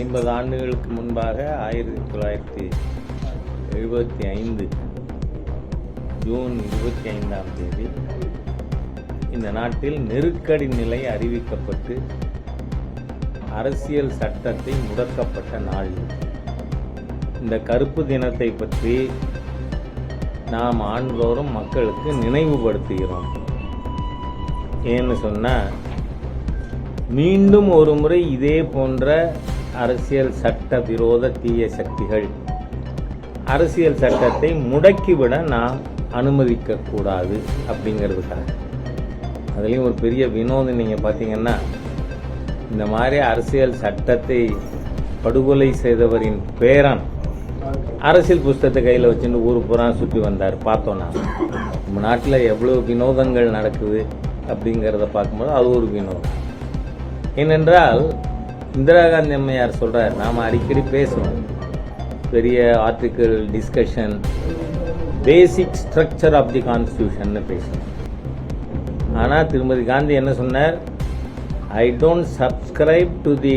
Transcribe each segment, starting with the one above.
ஐம்பது ஆண்டுகளுக்கு முன்பாக ஆயிரத்தி தொள்ளாயிரத்தி எழுபத்தி ஐந்து ஜூன் இருபத்தி ஐந்தாம் தேதி இந்த நாட்டில் நெருக்கடி நிலை அறிவிக்கப்பட்டு அரசியல் சட்டத்தை முடக்கப்பட்ட நாள். இந்த கருப்பு தினத்தை பற்றி நாம் ஆண்டுதோறும் மக்களுக்கு நினைவுபடுத்துகிறோம். ஏன்னு சொன்னால் மீண்டும் ஒரு முறை இதே போன்ற அரசியல் சட்ட விரோத தீய சக்திகள். அரசியல் சட்டத்தை முடக்கிவிட நாம் அனுமதிக்கக்கூடாது அப்படிங்கிறதுக்காக. அதுலேயும் ஒரு பெரிய வினோதம் நீங்கள் பார்த்தீங்கன்னா இந்த மாதிரி அரசியல் சட்டத்தை படுகொலை செய்தவரின் பேரன் அரசியல் புஸ்தகத்தை கையில் வச்சுட்டு ஊர் பூரா சுற்றி வந்தார். பார்த்தோன்னா நம்ம நாட்டில் எவ்வளோ வினோதங்கள் நடக்குது அப்படிங்கிறத பார்க்கும்போது அது ஒரு வினோதம். ஏனென்றால் இந்திரா காந்தி அம்மையார் சொல்கிறார் நாம் அடிக்கடி பேசுவோம் பெரிய article discussion basic structure of the constitution பேசுவோம் ஆனால் திருமதி காந்தி என்ன சொன்னார்? I don't subscribe to the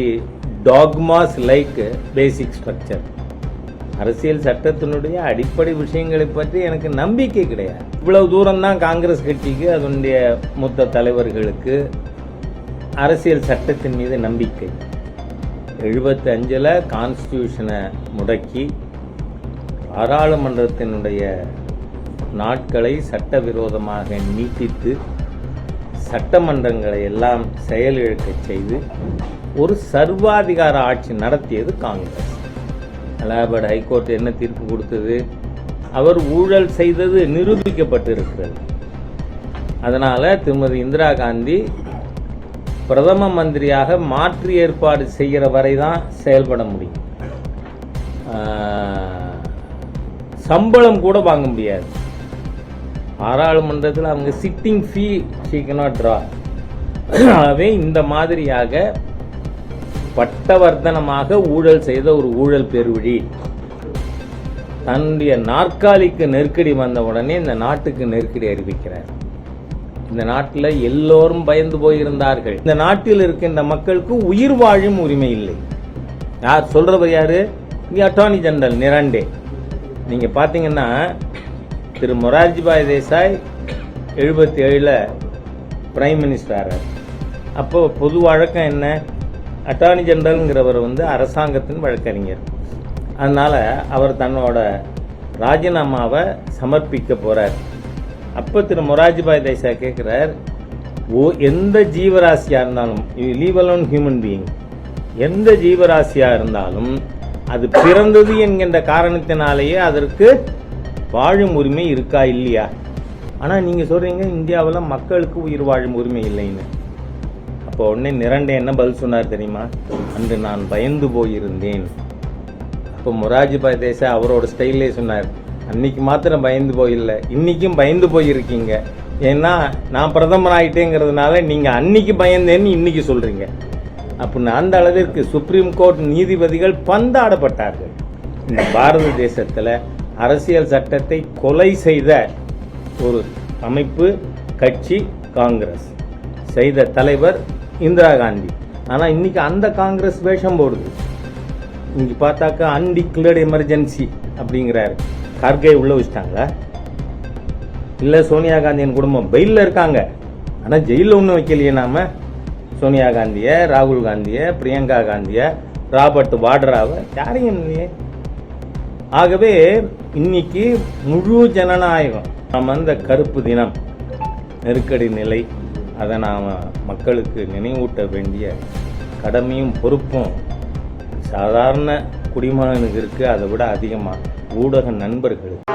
dogmas like basic structure அரசியல் சட்டத்தினுடைய அடிப்படை விஷயங்களை பற்றி எனக்கு நம்பிக்கை கிடையாது. இவ்வளவு தூரம் தான் காங்கிரஸ் கட்சிக்கு அதனுடைய மூத்த தலைவர்களுக்கு அரசியல் சட்டத்தின் மீது நம்பிக்கை. எழுபத்தஞ்சில் கான்ஸ்டியூஷனை முடக்கி பாராளுமன்றத்தினுடைய நாட்களை சட்டவிரோதமாக நீட்டித்து சட்டமன்றங்களை எல்லாம் செயலிழக்கச் செய்து ஒரு சர்வாதிகார ஆட்சி நடத்தியது காங்கிரஸ். அலகாபாத் ஹைகோர்ட் என்ன தீர்ப்பு கொடுத்தது? அவர் ஊழல் செய்தது நிரூபிக்கப்பட்டிருக்கிறது. அதனால் திருமதி இந்திரா காந்தி பிரதம மந்திரியாக மாற்று ஏற்பாடு செய்கிற வரை தான் செயல்பட முடியும். சம்பளம் கூட வாங்க முடியாது. பாராளுமன்றத்தில் அவங்க சிட்டிங் ஃபீ ஷீ ட்ரா ஆகவே இந்த மாதிரியாக பட்டவர்த்தனமாக ஊழல் செய்த ஒரு ஊழல் பெருவழி. தன்னுடைய நாற்காலிக்கு நெருக்கடி வந்த உடனே இந்த நாட்டுக்கு நெருக்கடி அறிவிக்கிறார். இந்த நாட்டில் எல்லோரும் பயந்து போயிருந்தார்கள். இந்த நாட்டில் இருக்கின்ற மக்களுக்கு உயிர் வாழும் உரிமை இல்லை. யார் சொல்றவர் யாரு? அட்டார்னி ஜெனரல் நிராண்டே நீங்க பார்த்தீங்கன்னா திரு மொரார்ஜிபாய் தேசாய் எழுபத்தி ஏழில் பிரைம் மினிஸ்டர் அப்போது அப்போ பொது வழக்கம் என்ன? அட்டார்னி ஜெனரல்ங்கிறவர் வந்து அரசாங்கத்தின் வழக்கறிஞர். அதனால் அவர் தன்னோட ராஜினாமாவை சமர்ப்பிக்க போகிறார் அப்போ திரு மொராஜிபாய் தேசா கேட்குறார் ஓ எந்த ஜீவராசியாக இருந்தாலும் லீவ் அலோன் ஹியூமன் பீயிங் எந்த ஜீவராசியாக இருந்தாலும் அது பிறந்தது என்கின்ற காரணத்தினாலேயே அதற்கு வாழும் உரிமை இருக்கா இல்லையா? ஆனால் நீங்கள் சொல்கிறீங்க இந்தியாவில் மக்களுக்கு உயிர் வாழும் உரிமை இல்லைன்னு. அப்போ உடனே நிரண்டே என்ன பதில் சொன்னார் தெரியுமா? அன்று நான் பயந்து போயிருந்தேன். அப்போ மொராஜிபாய் தேசாய் அவரோட ஸ்டைல்லே சொன்னார் அன்னைக்கு மாத்திரம் பயந்து போயில்லை இன்னைக்கும் பயந்து போயிருக்கீங்க. ஏன்னா நான் பிரதமர் ஆயிட்டேங்கிறதுனால நீங்கள் அன்னைக்கு பயந்தேன்னு இன்னைக்கு சொல்கிறீங்க அப்படின்னு அந்த அளவிற்கு சுப்ரீம் கோர்ட் நீதிபதிகள் பந்தாடப்பட்டார்கள். இந்த பாரத தேசத்தில் அரசியல் சட்டத்தை கொலை செய்த ஒரு அமைப்பு கட்சி காங்கிரஸ். செய்த தலைவர் இந்திரா காந்தி. ஆனால் இன்றைக்கி அந்த காங்கிரஸ் வேஷம் போடுது. இங்கே பார்த்தாக்கா அன்டிக்ளேர்டு எமர்ஜென்சி அப்படிங்கிறாரு. கார்கே உள்ள வச்சிட்டாங்களா இல்லை சோனியா காந்தியின் குடும்பம் பெயிலில் இருக்காங்க. ஆனால் ஜெயிலில் ஒன்றும் வைக்கலையே நாம. சோனியா காந்தியை ராகுல் காந்தியை பிரியங்கா காந்தியை ராபர்ட் வாட்ராவை யாரையும் இல்லையே. ஆகவே இன்னைக்கு முழு ஜனநாயகம் நாம் அந்த கருப்பு தினம் நெருக்கடி நிலை அதை நாம் மக்களுக்கு நினைவூட்ட வேண்டிய கடமையும் பொறுப்பும் சாதாரண குடிமகனுக்கு இருக்குது அதை விட அதிகமாக ஊடக நண்பர்களுக்கு